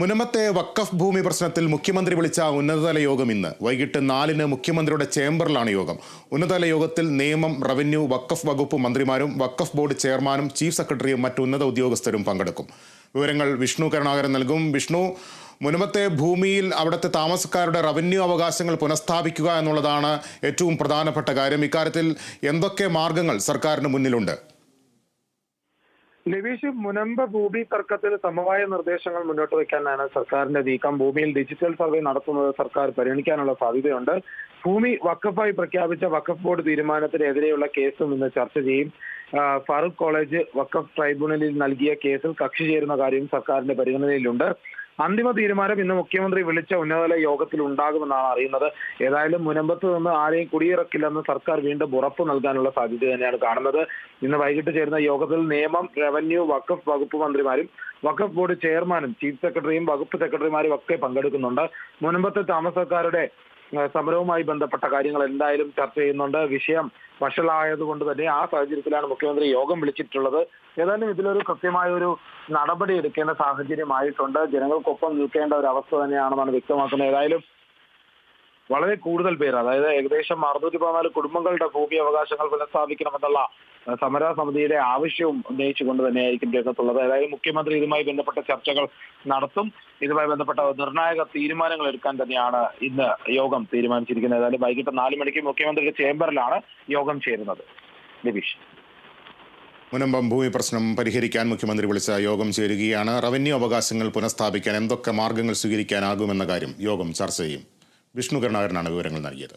മുനമ്പത്തെ വക്കഫ് ഭൂമി പ്രശ്നത്തിൽ മുഖ്യമന്ത്രി വിളിച്ച ഉന്നതതല യോഗം ഇന്ന്. വൈകിട്ട് നാലിന് മുഖ്യമന്ത്രിയുടെ ചേംബറിലാണ് യോഗം. ഉന്നതതല യോഗത്തിൽ നിയമം റവന്യൂ വക്കഫ് വകുപ്പ് മന്ത്രിമാരും വക്കഫ് ബോർഡ് ചെയർമാനും ചീഫ് സെക്രട്ടറിയും മറ്റു ഉന്നത ഉദ്യോഗസ്ഥരും പങ്കെടുക്കും. വിവരങ്ങൾ വിഷ്ണു കരുണാകരൻ നൽകും. വിഷ്ണു മുനമത്തെ ഭൂമിയിൽ അവിടുത്തെ താമസക്കാരുടെ റവന്യൂ അവകാശങ്ങൾ പുനഃസ്ഥാപിക്കുക എന്നുള്ളതാണ് ഏറ്റവും പ്രധാനപ്പെട്ട കാര്യം. ഇക്കാര്യത്തിൽ എന്തൊക്കെ മാർഗങ്ങൾ സർക്കാരിന് മുന്നിലുണ്ട്? നിവീഷ് മുനമ്പ ഭൂമി തർക്കത്തിൽ സമവായ നിർദ്ദേശങ്ങൾ മുന്നോട്ട് വയ്ക്കാനാണ് സർക്കാരിന്റെ നീക്കം. ഭൂമിയിൽ ഡിജിറ്റൽ സർവേ നടത്തുന്നത് സർക്കാർ പരിഗണിക്കാനുള്ള സാധ്യതയുണ്ട്. ഭൂമി വക്കഫായി പ്രഖ്യാപിച്ച വക്കഫ് ബോർഡ് തീരുമാനത്തിനെതിരെയുള്ള കേസും ഇന്ന് ചർച്ച ചെയ്യും. ഫാറൂഖ് കോളേജ് വക്കഫ് ട്രൈബ്യൂണലിൽ നൽകിയ കേസിൽ കക്ഷി ചേരുന്ന കാര്യം സർക്കാരിന്റെ പരിഗണനയിലുണ്ട്. അന്തിമ തീരുമാനം ഇന്ന് മുഖ്യമന്ത്രി വിളിച്ച ഉന്നതതല യോഗത്തിൽ ഉണ്ടാകുമെന്നാണ് അറിയുന്നത്. ഏതായാലും മുനമ്പത്ത് നിന്ന് ആരെയും കുടിയിറക്കില്ലെന്ന് സർക്കാർ വീണ്ടും ഉറപ്പ് നൽകാനുള്ള സാധ്യത തന്നെയാണ് കാണുന്നത്. ഇന്ന് വൈകിട്ട് ചേരുന്ന യോഗത്തിൽ നിയമം റവന്യൂ വഖഫ് വകുപ്പ് മന്ത്രിമാരും വഖഫ് ബോർഡ് ചെയർമാനും ചീഫ് സെക്രട്ടറിയും വകുപ്പ് സെക്രട്ടറിമാരും ഒക്കെ പങ്കെടുക്കുന്നുണ്ട്. മുനമ്പത്തെ താമസക്കാരുടെ സമരവുമായി ബന്ധപ്പെട്ട കാര്യങ്ങൾ എന്തായാലും ചർച്ച ചെയ്യുന്നുണ്ട്. വിഷയം വഷളായതുകൊണ്ട് തന്നെ ആ സാഹചര്യത്തിലാണ് മുഖ്യമന്ത്രി യോഗം വിളിച്ചിട്ടുള്ളത്. ഏതായാലും ഇതിലൊരു കൃത്യമായ ഒരു നടപടി എടുക്കേണ്ട സാഹചര്യമായിട്ടുണ്ട്. ജനങ്ങൾക്കൊപ്പം നിൽക്കേണ്ട ഒരു അവസ്ഥ തന്നെയാണെന്നാണ് വ്യക്തമാക്കുന്നത്. ഏതായാലും വളരെ കൂടുതൽ പേർ അതായത് ഏകദേശം അറുന്നൂറ്റി പതിനാല് കുടുംബങ്ങളുടെ ഭൂമി അവകാശങ്ങൾ പുനഃസ്ഥാപിക്കണമെന്നുള്ള സമര സമിതിയുടെ ആവശ്യവും ഉന്നയിച്ചുകൊണ്ട് തന്നെയായിരിക്കും രംഗത്തുള്ളത്. അതായത് മുഖ്യമന്ത്രി ഇതുമായി ബന്ധപ്പെട്ട ചർച്ചകൾ നടത്തും. ഇതുമായി ബന്ധപ്പെട്ട നിർണായക തീരുമാനങ്ങൾ എടുക്കാൻ തന്നെയാണ് ഇന്ന് യോഗം തീരുമാനിച്ചിരിക്കുന്നത്. ഏതായാലും വൈകിട്ട് നാല് മണിക്ക് മുഖ്യമന്ത്രിയുടെ ചേംബറിലാണ് യോഗം ചേരുന്നത്. ലബീഷ് മുനമ്പം ഭൂമി പ്രശ്നം പരിഹരിക്കാൻ മുഖ്യമന്ത്രി വിളിച്ച യോഗം ചേരുകയാണ്. റവന്യൂ അവകാശങ്ങൾ പുനഃസ്ഥാപിക്കാൻ എന്തൊക്കെ മാർഗങ്ങൾ സ്വീകരിക്കാനാകുമെന്ന കാര്യം യോഗം ചർച്ച ചെയ്യും. വിഷ്ണു കരുണാകരനാണ് വിവരങ്ങൾ നൽകിയത്.